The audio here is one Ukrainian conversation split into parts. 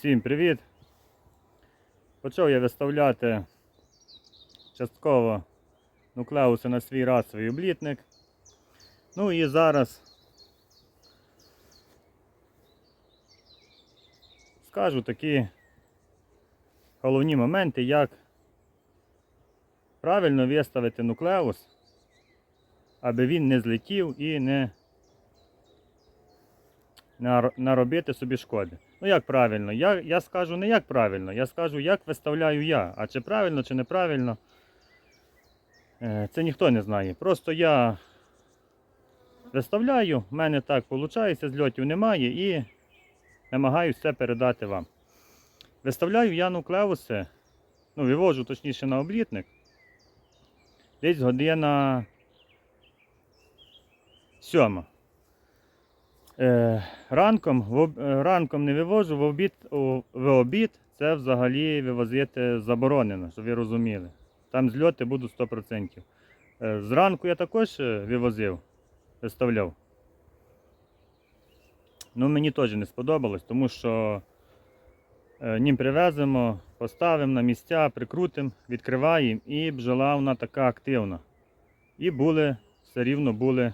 Всім привіт! Почав я виставляти частково нуклеуси на свій расовий облітник. Ну і зараз скажу такі головні моменти, як правильно виставити нуклеус, аби він не злетів і не наробити собі шкоди. Ну як правильно? Я, я скажу не як правильно, я скажу, як виставляю я. А чи правильно, чи неправильно, е, це ніхто не знає. Просто я виставляю, в мене так виходить, зльотів немає і намагаюся це передати вам. Виставляю я нуклеуси, ну, вивожу точніше на облітник. Десь година сьома. Е, ранком, е, ранком не вивожу, в обід, в обід це взагалі вивозити заборонено, щоб ви розуміли. Там зльоти будуть 100%. Е, зранку я також вивозив, виставляв. Ну, мені теж не сподобалось, тому що нім привеземо, поставимо на місця, прикрутимо, відкриваємо і бджола вона така активна. І були, все рівно були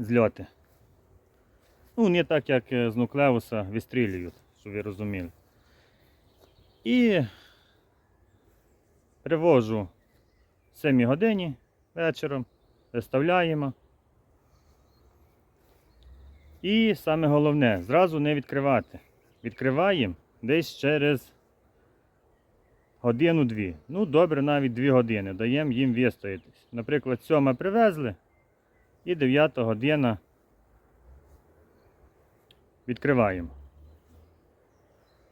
зльоти. Ну, не так, як е, з нуклеуса вистрілюють, щоб ви розуміли. І привожу в 7 годині вечором, виставляємо. І саме головне, зразу не відкривати. Відкриваємо десь через годину-дві. Ну, добре, навіть 2 години. Даємо їм вистоятись. Наприклад, сьома привезли, і 9 година відкриваємо.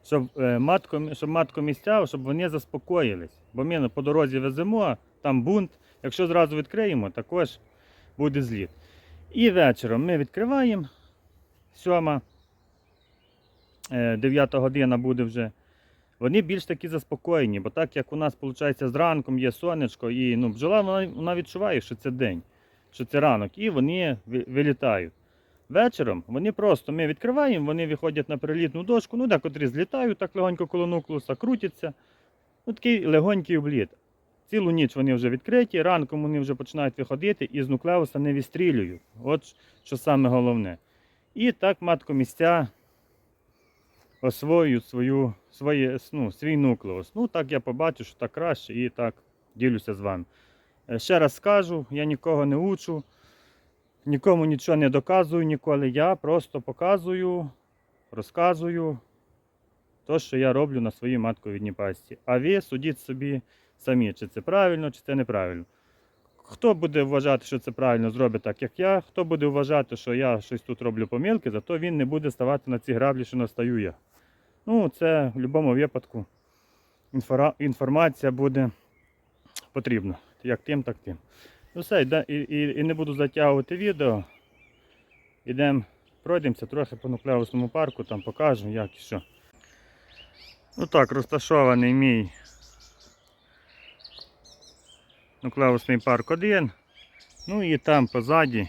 Щоб, е, матко, щоб матко місця, щоб вони заспокоїлись. Бо ми по дорозі веземо, там бунт. Якщо зразу відкриємо, також буде зліт. І вечором ми відкриваємо. Сьома, е, 9 година буде вже. Вони більш такі заспокоєні, бо так як у нас виходить зранком є сонечко, і ну, бджола вона, вона відчуває, що це день що це ранок, і вони вилітають. Вечором вони просто ми відкриваємо, вони виходять на прилітну дошку, ну декотрі злітають так легонько коло нуклеуса, крутяться. Ну такий легонький обліт. Цілу ніч вони вже відкриті, ранком вони вже починають виходити і з нуклеуса не відстрілюють. От що саме головне. І так маткомісця освоюють свою, своє, ну, свій нуклеус. Ну так я побачу, що так краще і так ділюся з вами. Е, Ще раз скажу, я нікого не учу, нікому нічого не доказую ніколи. Я просто показую, розказую те, що я роблю на своїй матковідній пасті. А ви судіть собі самі, чи це правильно, чи це неправильно. Хто буде вважати, що це правильно, зробить так, як я. Хто буде вважати, що я щось тут роблю помилки, зато він не буде ставати на ці граблі, що настаю я. Ну, це в будь-якому випадку інформація буде потрібна. Як тим, так тим. Ну все, і, і, і не буду затягувати відео. Ідемо, пройдемося трохи по нуклеусному парку, там покажу, як і що. Ну так, розташований мій нуклеусний парк 1. Ну і там позаді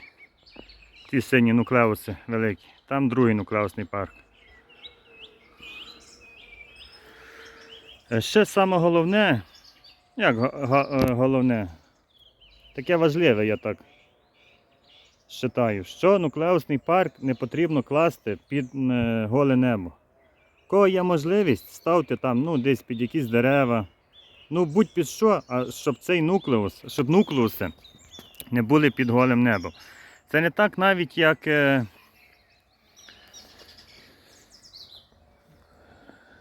ті сині нуклеуси великі. Там другий нуклеусний парк. Е, Ще саме головне, як е, головне, таке важливе, я так вважаю, що нуклеусний парк не потрібно класти під е, голе небо. Кого є можливість, ставте там ну, десь під якісь дерева. Ну, будь під що, а щоб цей нуклеус, щоб нуклеуси не були під голим небом. Це не так навіть як. е,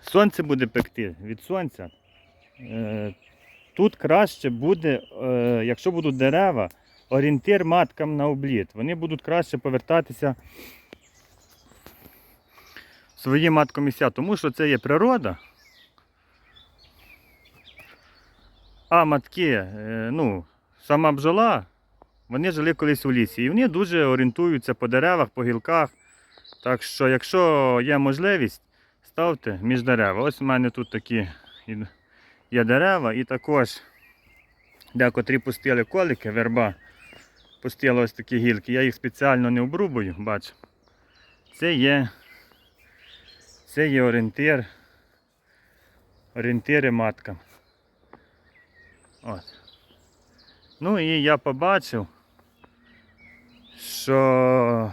Сонце буде пекти від сонця. Тут краще буде, е, якщо будуть дерева, орієнтир маткам на обліт. Вони будуть краще повертатися в свої маткомісця, тому що це є природа. А матки, е, ну, сама бджола, вони жили колись у лісі. І вони дуже орієнтуються по деревах, по гілках. Так що, якщо є можливість, ставте між дерева. Ось у мене тут такі є дерева і також декотрі пустили колики, верба. Пустила ось такі гілки. Я їх спеціально не обрубую, бач. Це є Це є орієнтир. Орієнтири маткам. От. Ну і я побачив, що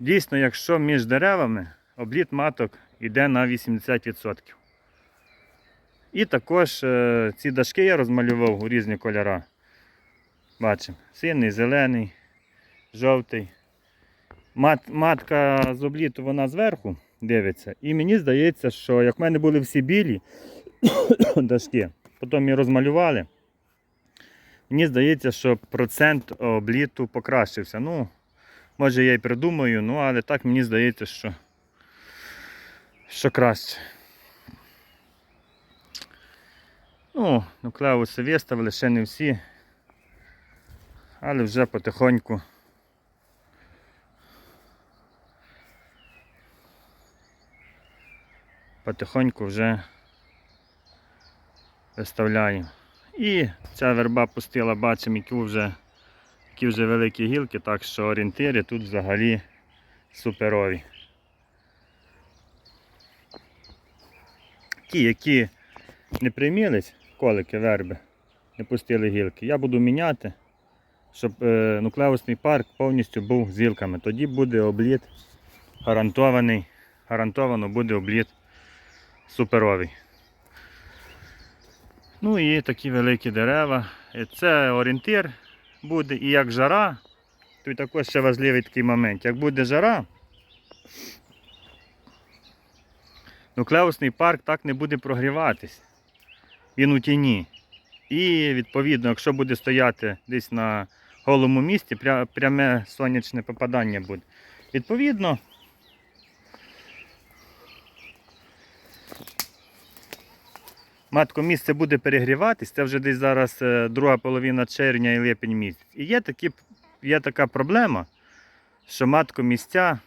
дійсно, якщо між деревами обліт маток йде на 80%. І також е, ці дашки я розмалював у різні кольори. Бачимо, синій, зелений, жовтий. Мат, матка з обліту вона зверху дивиться. І мені здається, що як в мене були всі білі дашки, потім її розмалювали. Мені здається, що процент обліту покращився. Ну, може я й придумаю, ну але так мені здається, що, що краще. Ну, нуклеуси виставили, ще не всі. Але вже потихоньку. Потихоньку вже виставляємо. І ця верба пустила, бачимо, які вже, які вже великі гілки, так що орієнтири тут взагалі суперові. Ті, які не приймілись, колики, верби, не пустили гілки, я буду міняти, щоб е, нуклеусний парк повністю був з гілками. Тоді буде обліт гарантований, гарантовано буде обліт суперовий. Ну і такі великі дерева. Це орієнтир буде і як жара. Тут також ще важливий такий момент. Як буде жара, нуклеусний парк так не буде прогріватись. Він у тіні. І відповідно, якщо буде стояти десь на голому місці, пряме сонячне попадання буде. Відповідно, матко місце буде перегріватись, це вже десь зараз е, друга половина червня і липень місяць. І є, такі, є така проблема, що матко місця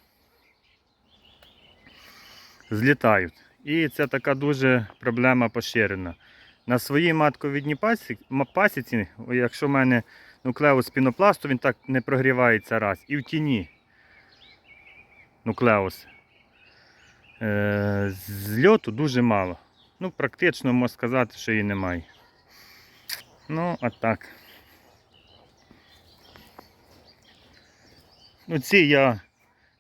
злітають. І це така дуже проблема поширена. На своїй матковідній пасі- пасіці, якщо в мене нуклеус пінопласту, він так не прогрівається раз. І в тіні нуклеус. Е, зльоту дуже мало. Ну, практично можна сказати, що її немає. Ну, а так. Ну, ці я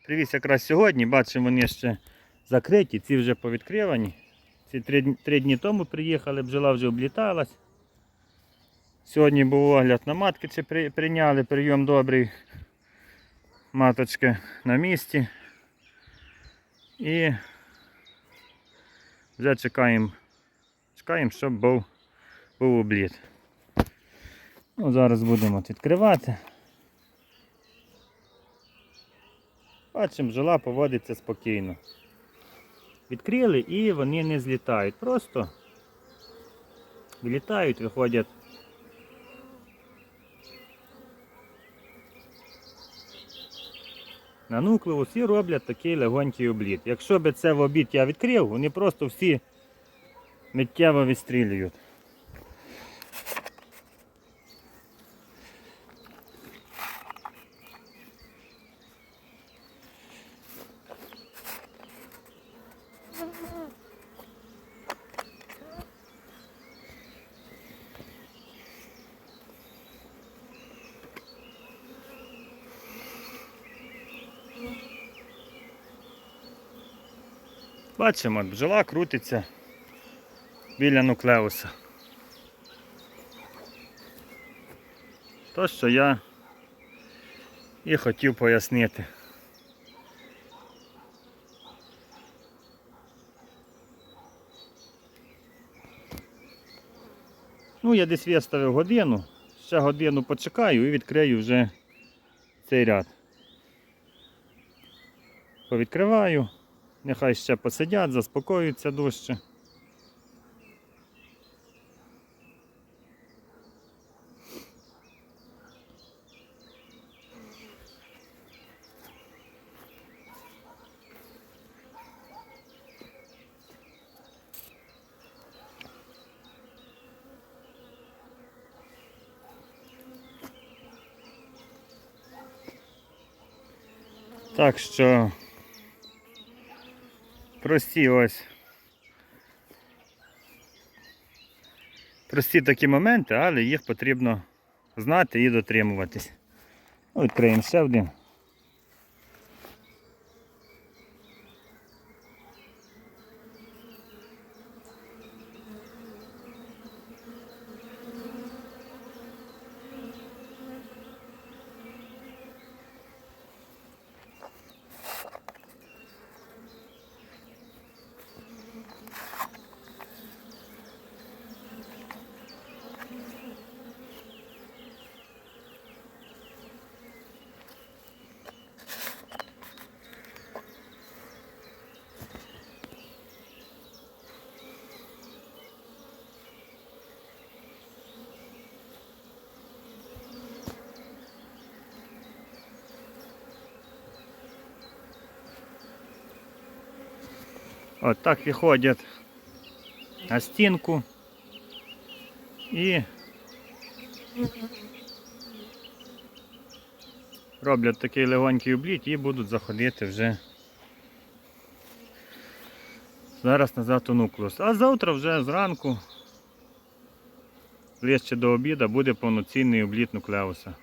привіз якраз сьогодні, бачимо, вони ще закриті, ці вже повідкривані. Ці три, три дні тому приїхали, бджола вже обліталась. Сьогодні був огляд на матки, при, прийняли прийом добрий. Маточки на місці. І вже чекаємо, чекаємо, щоб був, був обліт. Ну, зараз будемо відкривати. Бачимо, бджола поводиться спокійно. Відкрили і вони не злітають. Просто вилітають, виходять. На нуклеус і роблять такий легонький обліт. Якщо б це в обід я відкрив, вони просто всі миттєво відстрілюють. Бачимо, бджола крутиться біля нуклеуса. То, що я і хотів пояснити. Ну, я десь виставив годину, ще годину почекаю і відкрию вже цей ряд. Повідкриваю. Нехай ще посидять, заспокоюються дужче. Так що Прості ось. Прості такі моменти, але їх потрібно знати і дотримуватись. Ну, Відкриємо ще один. От так виходять на стінку і роблять такий легонький обліт і будуть заходити вже зараз назад у нуклеус. А завтра вже зранку, ближче до обіду, буде повноцінний обліт нуклеуса.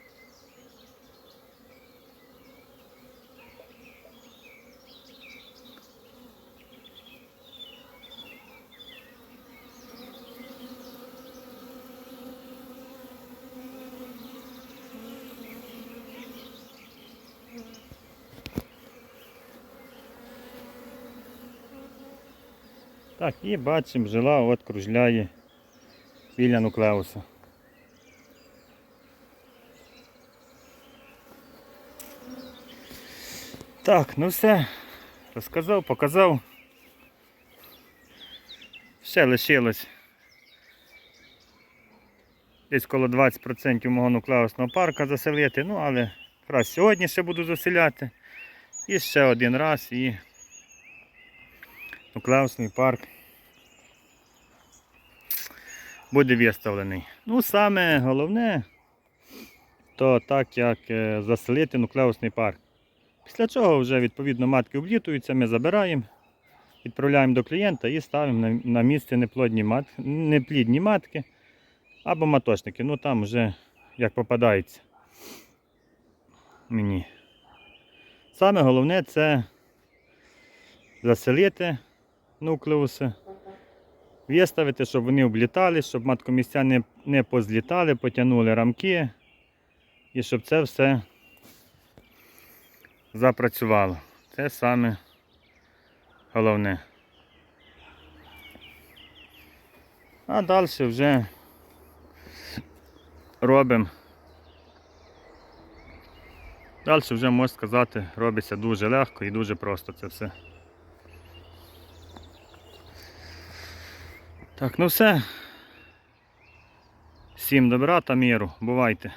Так, і бачимо, жила от кружляє біля нуклеуса. Так, ну все. Розказав, показав. Ще лишилось десь коло 20% мого нуклеусного парка заселити, ну але раз сьогодні ще буду заселяти. І ще один раз і нуклеусний парк буде виставлений. Ну, саме головне, то так як е, заселити нуклеусний парк. Після чого вже відповідно матки облітуються, ми забираємо, відправляємо до клієнта і ставимо на, місце неплодні мат, неплідні матки або маточники. Ну там вже як попадається мені. Саме головне це заселити нуклеуси, виставити, щоб вони облітали, щоб маткомістя не, не позлітали, потягнули рамки і щоб це все запрацювало. Це саме головне. А далі вже робимо. Далі вже можна сказати, робиться дуже легко і дуже просто це все. Так, ну все. Всім добра та міру. Бувайте.